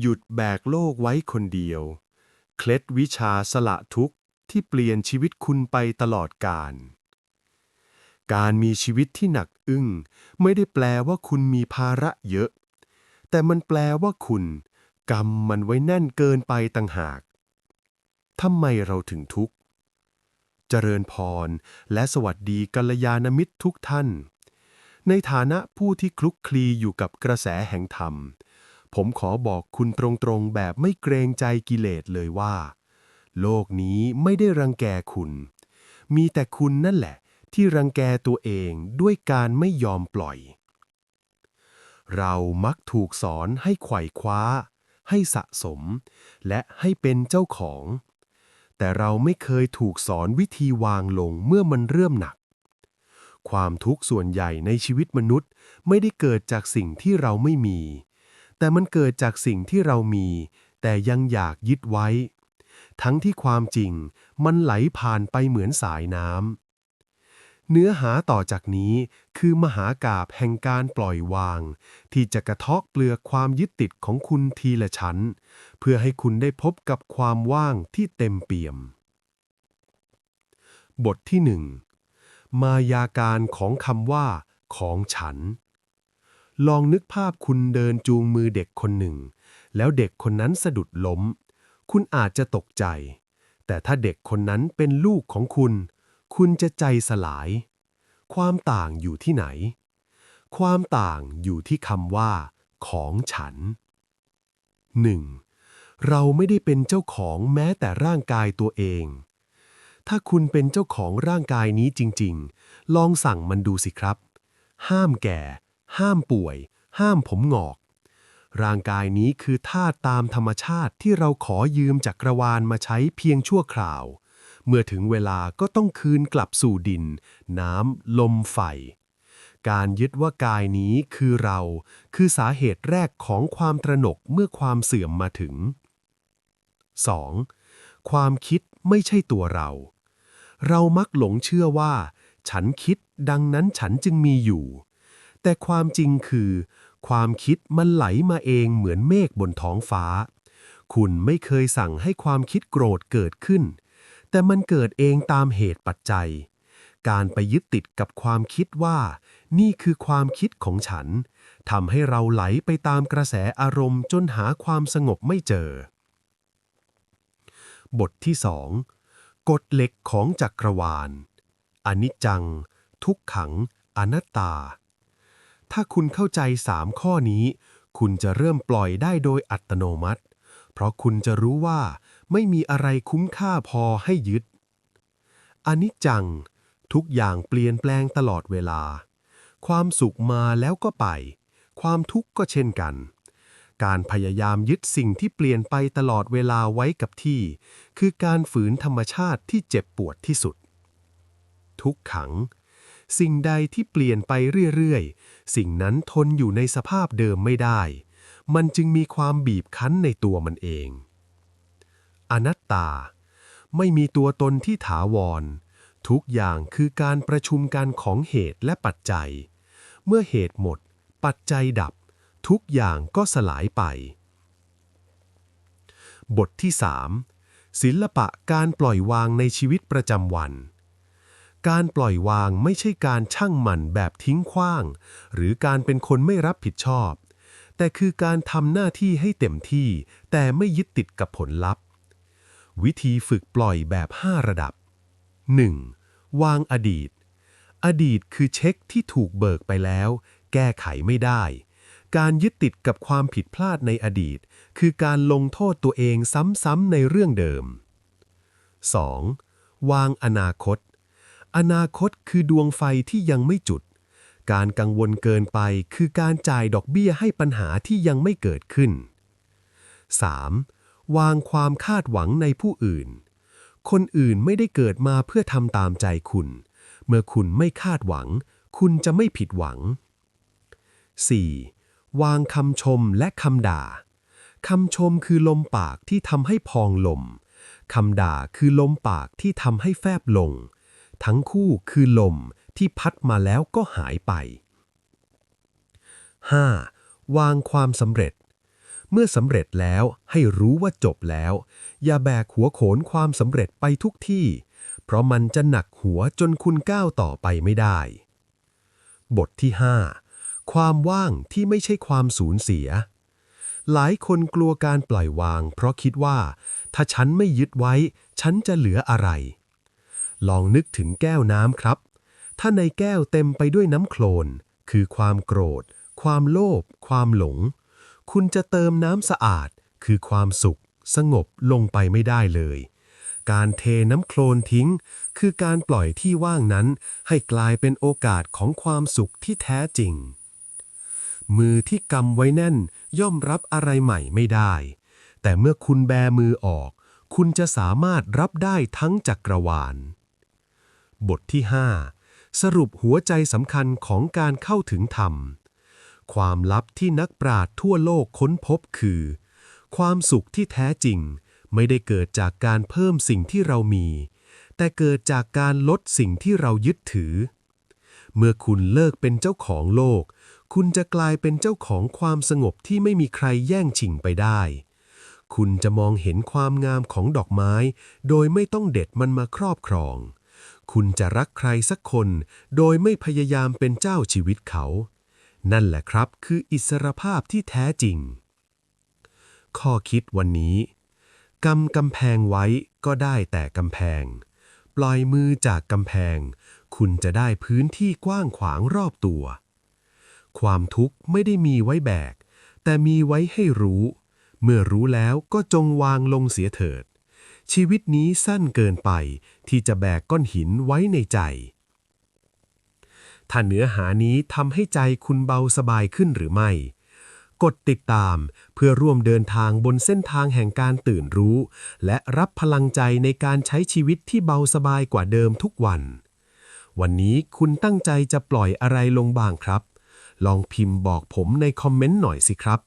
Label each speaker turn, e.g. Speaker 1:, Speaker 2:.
Speaker 1: หยุดแบกโลกไว้คนเดียว เคล็ดวิชาสละทุกข์ที่เปลี่ยนชีวิตคุณไปตลอดกาลการมีชีวิตที่หนักอึ้งไม่ได้แปลว่าคุณมีภาระเยอะ แต่มันแปลว่าคุณกำมันไว้แน่นเกินไปต่างหากทำไมเราถึงทุกข์ เจริญพรและสวัสดีกัลยาณมิตรทุกท่าน ในฐานะผู้ที่คลุกคลีอยู่กับกระแสแห่งธรรม ผมขอบอกคุณตรงๆแบบไม่เกรงใจกิเลสเลยว่า โลกนี้ไม่ได้รังแกคุณ มีแต่คุณนั่นแหละ ที่รังแกตัวเองด้วยการไม่ยอมปล่อย เรามักถูกสอนให้ไขว่คว้า ให้สะสม และให้เป็นเจ้าของ แต่เราไม่เคยถูกสอนวิธีวางลงเมื่อมันเริ่มหนักความทุกข์ส่วนใหญ่ในชีวิตมนุษย์ไม่ได้เกิดจากสิ่งที่เราไม่มี แต่มันเกิดจากสิ่งที่เรามี แต่ยังอยากยึดไว้ ทั้งที่ความจริงมันไหลผ่านไปเหมือนสายน้ำเนื้อหาต่อจากนี้คือมหากาบแห่งการปล่อยวาง ที่จะกระทาะเปลือกความยึดติดของคุณทีละชั้น เพื่อให้คุณได้พบกับความว่างที่เต็มเปี่ยม บทที่หนึ่งมายาการของคำว่า ของฉัน ลองนึกภาพคุณเดินจูงมือเด็กคนหนึ่ง แล้วเด็กคนนั้นสะดุดล้ม คุณอาจจะตกใจ แต่ถ้าเด็กคนนั้นเป็นลูกของคุณ คุณจะใจสลาย ความต่างอยู่ที่ไหน ความต่างอยู่ที่คำว่า ของฉัน 1. เราไม่ได้เป็นเจ้าของแม้แต่ร่างกายตัวเอง ถ้าคุณเป็นเจ้าของร่างกายนี้จริง ๆ ลองสั่งมันดูสิครับ ห้ามแก่ ห้ามป่วย ห้ามผมหงอก ร่างกายนี้คือธาตุตามธรรมชาติที่เราขอยืมจากกรวาลมาใช้เพียงชั่วคราว เมื่อถึงเวลาก็ต้องคืนกลับสู่ดิน น้ำ ลม ไฟ การยึดว่ากายนี้คือเรา คือสาเหตุแรกของความตระหนกเมื่อความเสื่อมมาถึง 2. ความคิดไม่ใช่ตัวเรา เรามักหลงเชื่อว่า ฉันคิดดังนั้นฉันจึงมีอยู่ แต่ความจริงคือ ความคิดมันไหลมาเองเหมือนเมฆบนท้องฟ้า คุณไม่เคยสั่งให้ความคิดโกรธเกิดขึ้น แต่มันเกิดเองตามเหตุปัจจัย การไปยึดติดกับความคิดว่า นี่คือความคิดของฉันทำให้เราไหลไปตามกระแสอารมณ์จนหาความสงบไม่เจอ บทที่สองกฎเหล็กของจักรวาล อนิจจัง ทุกขัง อนัตตา ถ้าคุณเข้าใจสามข้อนี้ คุณจะเริ่มปล่อยได้โดยอัตโนมัติ เพราะคุณจะรู้ว่า ไม่มีอะไรคุ้มค่าพอให้ยึด อนิจจัง ทุกอย่างเปลี่ยนแปลงตลอดเวลา ความสุขมาแล้วก็ไป ความทุกข์ก็เช่นกัน การพยายามยึดสิ่งที่เปลี่ยนไปตลอดเวลาไว้กับที่ คือการฝืนธรรมชาติที่เจ็บปวดที่สุด ทุกขัง สิ่งใดที่เปลี่ยนไปเรื่อยๆ สิ่งนั้นทนอยู่ในสภาพเดิมไม่ได้ มันจึงมีความบีบคั้นในตัวมันเอง อนัตตา ไม่มีตัวตนที่ถาวร ทุกอย่างคือการประชุมกันของเหตุและปัจจัย เมื่อเหตุหมด ปัจจัยดับ ทุกอย่างก็สลายไป บทที่ 3 ศิลปะการปล่อยวางในชีวิตประจำวัน การปล่อยวางไม่ใช่การช่างมันแบบทิ้งขว้าง หรือการเป็นคนไม่รับผิดชอบ แต่คือการทำหน้าที่ให้เต็มที่ แต่ไม่ยึดติดกับผลลัพธ์ วิธีฝึกปล่อยแบบ 5 ระดับ 1. วางอดีต อดีตคือเช็คที่ถูกเบิกไปแล้ว แก้ไขไม่ได้ การยึดติดกับความผิดพลาดในอดีต คือการลงโทษตัวเองซ้ำๆในเรื่องเดิม 2. วางอนาคต อนาคตคือดวงไฟที่ยังไม่จุด การกังวลเกินไปคือการจ่ายดอกเบี้ยให้ปัญหาที่ยังไม่เกิดขึ้น 3. วางความคาดหวังในผู้อื่น คนอื่นไม่ได้เกิดมาเพื่อทำตามใจคุณ เมื่อคุณไม่คาดหวัง คุณจะไม่ผิดหวัง 4. วางคำชมและคำด่า คำชมคือลมปากที่ทำให้พองลม คำด่าคือลมปากที่ทำให้แฟบลง ทั้งคู่คือลมที่พัดมาแล้วก็หายไป 5. วางความสำเร็จ เมื่อสำเร็จแล้วให้รู้ว่าจบแล้ว อย่าแบกหัวโขนความสำเร็จไปทุกที่ เพราะมันจะหนักหัวจนคุณก้าวต่อไปไม่ได้ บทที่ 5 ความว่างที่ไม่ใช่ความสูญเสีย หลายคนกลัวการปล่อยวาง เพราะคิดว่า ถ้าฉันไม่ยึดไว้ ฉันจะเหลืออะไร ลองนึกถึงแก้วน้ำครับ ถ้าในแก้วเต็มไปด้วยน้ำโคลน คือความโกรธ ความโลภ ความหลง คุณจะเติมน้ำสะอาด คือความสุข สงบลงไปไม่ได้เลย การเทน้ำโคลนทิ้ง คือการปล่อยที่ว่างนั้น ให้กลายเป็นโอกาสของความสุขที่แท้จริง มือที่กำไว้แน่น ย่อมรับอะไรใหม่ไม่ได้ แต่เมื่อคุณแบมือออก คุณจะสามารถรับได้ทั้งจักรวาล บทที่ 5 สรุปหัวใจสำคัญของการเข้าถึงธรรม ความลับที่นักปราชญ์ทั่วโลกค้นพบคือ ความสุขที่แท้จริง ไม่ได้เกิดจากการเพิ่มสิ่งที่เรามี แต่เกิดจากการลดสิ่งที่เรายึดถือ เมื่อคุณเลิกเป็นเจ้าของโลก คุณจะกลายเป็นเจ้าของความสงบที่ไม่มีใครแย่งชิงไปได้คุณจะมองเห็นความงามของดอกไม้ โดยไม่ต้องเด็ดมันมาครอบครอง คุณจะรักใครสักคน โดยไม่พยายามเป็นเจ้าชีวิตเขา นั่นแหละครับคืออิสรภาพที่แท้จริง ข้อคิดวันนี้กำกำแพงไว้ก็ได้แต่กำแพง ปล่อยมือจากกำแพง คุณจะได้พื้นที่กว้างขวางรอบตัว ความทุกข์ไม่ได้มีไว้แบก แต่มีไว้ให้รู้ เมื่อรู้แล้วก็จงวางลงเสียเถิด ชีวิตนี้สั้นเกินไปที่จะแบกก้อนหินไว้ในใจ ถ้าเนื้อหานี้ทำให้ใจคุณเบาสบายขึ้นหรือไม่ กดติดตามเพื่อร่วมเดินทางบนเส้นทางแห่งการตื่นรู้ และรับพลังใจในการใช้ชีวิตที่เบาสบายกว่าเดิมทุกวัน วันนี้คุณตั้งใจจะปล่อยอะไรลงบ้างครับ ลองพิมพ์บอกผมในคอมเมนต์หน่อยสิครับ